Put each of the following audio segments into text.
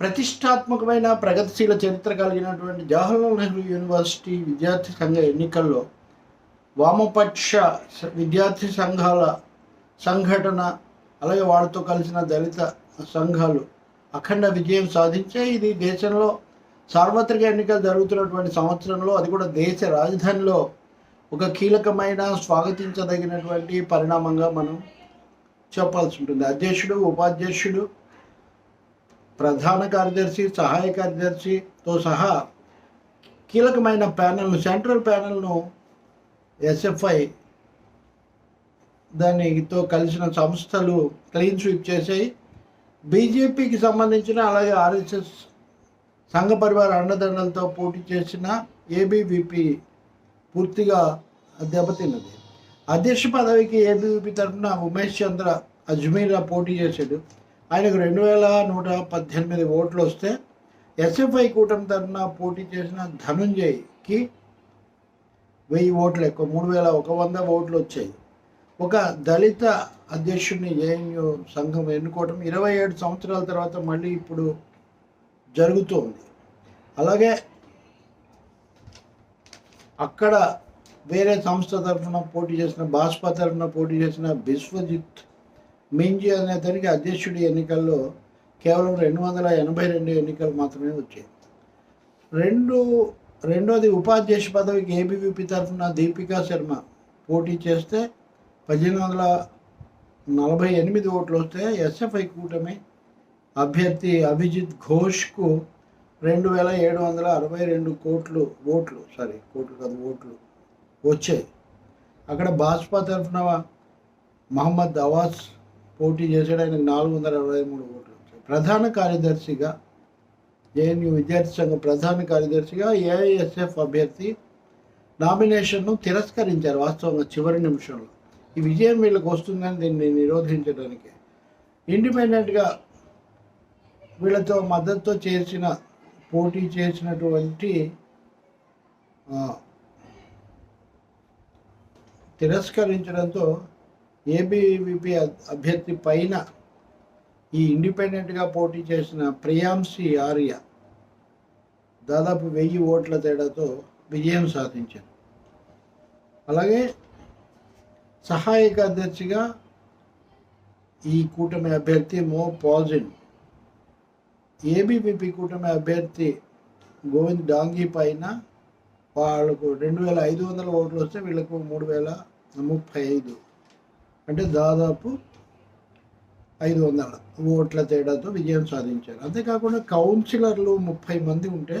ప్రతిష్టాత్మకమైన ప్రగతిశీల చరిత్ర కలిగినటువంటి జవహర్లాల్ నెహ్రూ యూనివర్సిటీ విద్యార్థి సంఘ ఎన్నికల్లో వామపక్ష విద్యార్థి సంఘాల సంఘటన అలాగే వాళ్ళతో కలిసిన దళిత సంఘాలు అఖండ విజయం సాధించే ఇది దేశంలో సార్వత్రిక ఎన్నికలు జరుగుతున్నటువంటి సంవత్సరంలో అది కూడా దేశ రాజధానిలో ఒక కీలకమైన స్వాగతించదగినటువంటి పరిణామంగా మనం చెప్పాల్సి ఉంటుంది. అధ్యక్షుడు ఉపాధ్యక్షుడు ప్రధాన కార్యదర్శి సహాయ కార్యదర్శితో సహా కీలకమైన ప్యానల్ను సెంట్రల్ ప్యానెల్ను ఎస్ఎఫ్ఐ దానితో కలిసిన సంస్థలు క్లీన్ స్వీప్ చేశాయి బీజేపీకి సంబంధించిన అలాగే ఆర్ఎస్ఎస్ సంఘ పరివార అండదండలతో పోటీ చేసిన ఏబీవీపీ పూర్తిగా దెబ్బతిన్నది. అధ్యక్ష పదవికి ఏబీవీపీ తరఫున ఉమేష్ చంద్ర అజ్మీరా పోటీ చేశాడు. ఆయనకు రెండు వేల నూట పద్దెనిమిది ఓట్లు వస్తే ఎస్ఎఫ్ఐ కూటమి తరఫున పోటీ చేసిన ధనుంజయ్కి వెయ్యి ఓట్లు ఎక్కువ మూడు వేల ఒక వంద ఓట్లు వచ్చాయి. ఒక దళిత అధ్యక్షుడిని ఏఎన్యు సంఘం ఎన్నుకోవటం ఇరవై ఏడు సంవత్సరాల తర్వాత మళ్ళీ ఇప్పుడు జరుగుతోంది. అలాగే అక్కడ వేరే సంస్థ తరఫున పోటీ చేసిన భాజపా తరఫున పోటీ చేసిన బిశ్వజిత్ మింజి అనే అతనికి అధ్యక్షుడి ఎన్నికల్లో కేవలం రెండు వందల ఎనభై రెండు ఎన్నికలు మాత్రమే వచ్చాయి. రెండు రెండోది ఉపాధ్యక్ష పదవికి ఏబీవీపీ తరఫున దీపికా శర్మ పోటీ చేస్తే పద్దెనిమిది వందల నలభై ఎనిమిది ఓట్లు వస్తే ఎస్ఎఫ్ఐ కూటమి అభ్యర్థి అభిజిత్ ఘోష్కు రెండు వేల ఏడు వందల అరవై రెండు కోట్లు ఓట్లు సారీ కోట్లు కాదు ఓట్లు వచ్చాయి. అక్కడ భాజపా తరఫున మహమ్మద్ అవాస్ పోటీ చేశాడు. ఆయనకు నాలుగు వందల అరవై మూడు ఓట్లు వచ్చాయి. ప్రధాన కార్యదర్శిగా జేఎన్యూ విద్యార్థి సంఘం ప్రధాన కార్యదర్శిగా ఏఐఎస్ఎఫ్ అభ్యర్థి నామినేషన్ను తిరస్కరించారు వాస్తవంగా చివరి నిమిషంలో. ఈ విజయం వీళ్ళకి వస్తుందని దీన్ని నిరోధించడానికి. ఇండిపెండెంట్గా వీళ్ళతో మద్దతుతో చేసిన పోటీ చేసినటువంటి తిరస్కరించడంతో ఏబీవీపీ అభ్యర్థి పైన ఈ ఇండిపెండెంట్గా పోటీ చేసిన ప్రియాంశి ఆర్య దాదాపు వెయ్యి ఓట్ల తేడాతో విజయం సాధించారు. అలాగే సహాయక అధ్యక్షిగా ఈ కూటమి అభ్యర్థి మో పాజిన్ ఏబీవీపీ కూటమి అభ్యర్థి గోవింద్ డాంగీ పైన వాళ్ళకు రెండు వేల ఐదు వందల ఓట్లు వస్తే వీళ్ళకు మూడు వేల ముప్పై ఐదు. అంటే దాదాపు ఐదు వందల ఓట్ల తేడాతో విజయం సాధించారు. అంతేకాకుండా కౌన్సిలర్లు ముప్పై మంది ఉంటే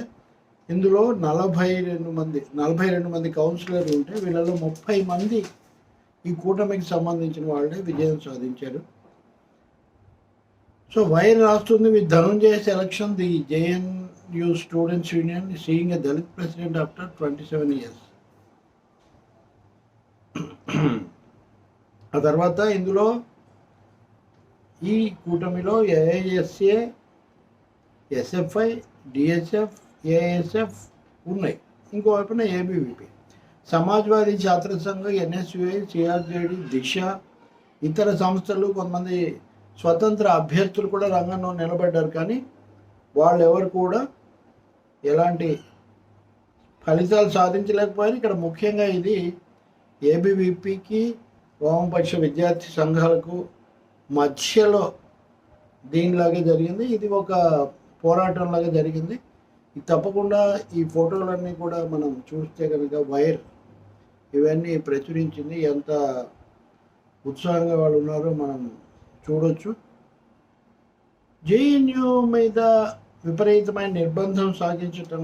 ఇందులో నలభై రెండు మంది నలభై రెండు మంది కౌన్సిలర్లు ఉంటే వీళ్ళలో ముప్పై మంది ఈ కూటమికి సంబంధించిన వాళ్ళే విజయం సాధించారు. సో వైర్ రాస్తుంది. With Dhananjaya selection the JNU students union seeing a Dalit president after twenty seven years. ఆ తర్వాత ఇందులో ఈ కూటమిలో ఏఐఎస్ఏ ఎస్ఎఫ్ఐ డిఎస్ఎఫ్ ఏఎస్ఎఫ్ ఉన్నాయి. ఇంకో వైపున ఏబీవీపీ సమాజ్వాదీ ఛాత్ర సంఘం ఎన్ఎస్యుఐ సిఆర్జేడి దిశ ఇతర సంస్థలు కొంతమంది స్వతంత్ర అభ్యర్థులు కూడా రంగంలో నిలబడ్డారు. కానీ వాళ్ళు ఎవరు కూడా ఎలాంటి ఫలితాలు సాధించలేకపోయారు. ఇక్కడ ముఖ్యంగా ఇది ఏబీవీపీకి వామపక్ష విద్యార్థి సంఘాలకు మధ్యలో దీనిలాగే జరిగింది. ఇది ఒక పోరాటంలాగా జరిగింది. ఇది తప్పకుండా ఈ ఫోటోలన్నీ కూడా మనం చూస్తే కనుక వైర్ ఇవన్నీ ప్రచురించింది. ఎంత ఉత్సాహంగా వాళ్ళు ఉన్నారో మనం చూడొచ్చు. జేఎన్యూ మీద విపరీతమైన నిర్బంధం సాగించటం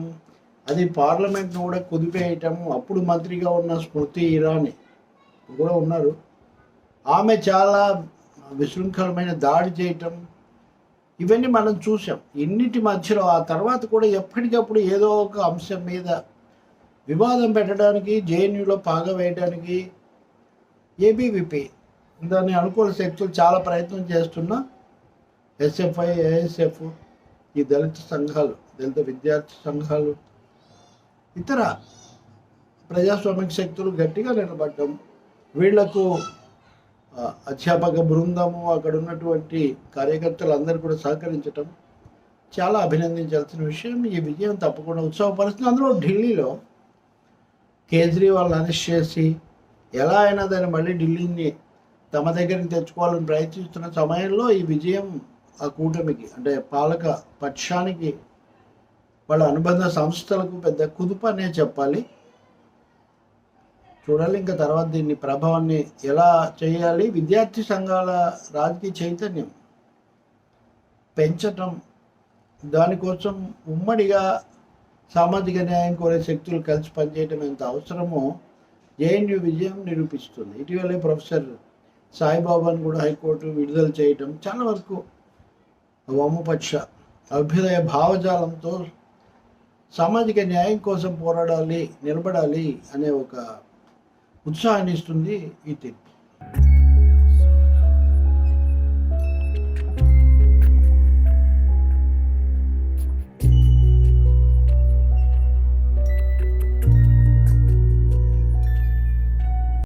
అది పార్లమెంట్ను కూడా కుదిపేయటం అప్పుడు మంత్రిగా ఉన్న స్మృతి ఇరానీ కూడా ఉన్నారు. ఆమె చాలా విశృంఖలమైన దాడి చేయటం ఇవన్నీ మనం చూసాం ఇన్నిటి మధ్యలో ఆ తర్వాత కూడా ఎప్పటికప్పుడు ఏదో ఒక అంశం మీద వివాదం పెట్టడానికి జేఎన్యూలో పాగ వేయడానికి ఏబీవీపీ దాని అనుకూల శక్తులు చాలా ప్రయత్నం చేస్తున్నా ఎస్ఎఫ్ఐ ఏఎస్ఎఫ్ ఈ దళిత సంఘాలు దళిత విద్యార్థి సంఘాలు ఇతర ప్రజాస్వామిక శక్తులు గట్టిగా నిలబడటం వీళ్ళకు అధ్యాపక బృందము అక్కడ ఉన్నటువంటి కార్యకర్తలు అందరూ కూడా సహకరించటం చాలా అభినందించాల్సిన విషయం. ఈ విజయం తప్పకుండా ఉత్సవపరుస్తుంది అందులో ఢిల్లీలో కేజ్రీవాల్ అరెస్ట్ చేసి ఎలా అయినా దాన్ని మళ్ళీ ఢిల్లీని తమ దగ్గరికి తెచ్చుకోవాలని ప్రయత్నిస్తున్న సమయంలో ఈ విజయం ఆ కూటమికి అంటే పాలక పక్షానికి వాళ్ళ అనుబంధ సంస్థలకు పెద్ద కుదుపు అనే చెప్పాలి. చూడాలి. ఇంకా తర్వాత దీన్ని ప్రభావాన్ని ఎలా చేయాలి? విద్యార్థి సంఘాల రాజకీయ చైతన్యం పెంచటం దానికోసం ఉమ్మడిగా సామాజిక న్యాయం కోరే శక్తులు కలిసి పనిచేయటం ఎంత అవసరమో జేఎన్యూ విజయం నిరూపిస్తుంది. ఇటీవలే ప్రొఫెసర్ సాయిబాబాను కూడా హైకోర్టు విడుదల చేయటం చాలా వరకు వామపక్ష అభ్యుదయ భావజాలంతో సామాజిక న్యాయం కోసం పోరాడాలి నిలబడాలి అనే ఒక ఉత్సాహాన్ని ఇస్తుంది ఈ తీర్పు.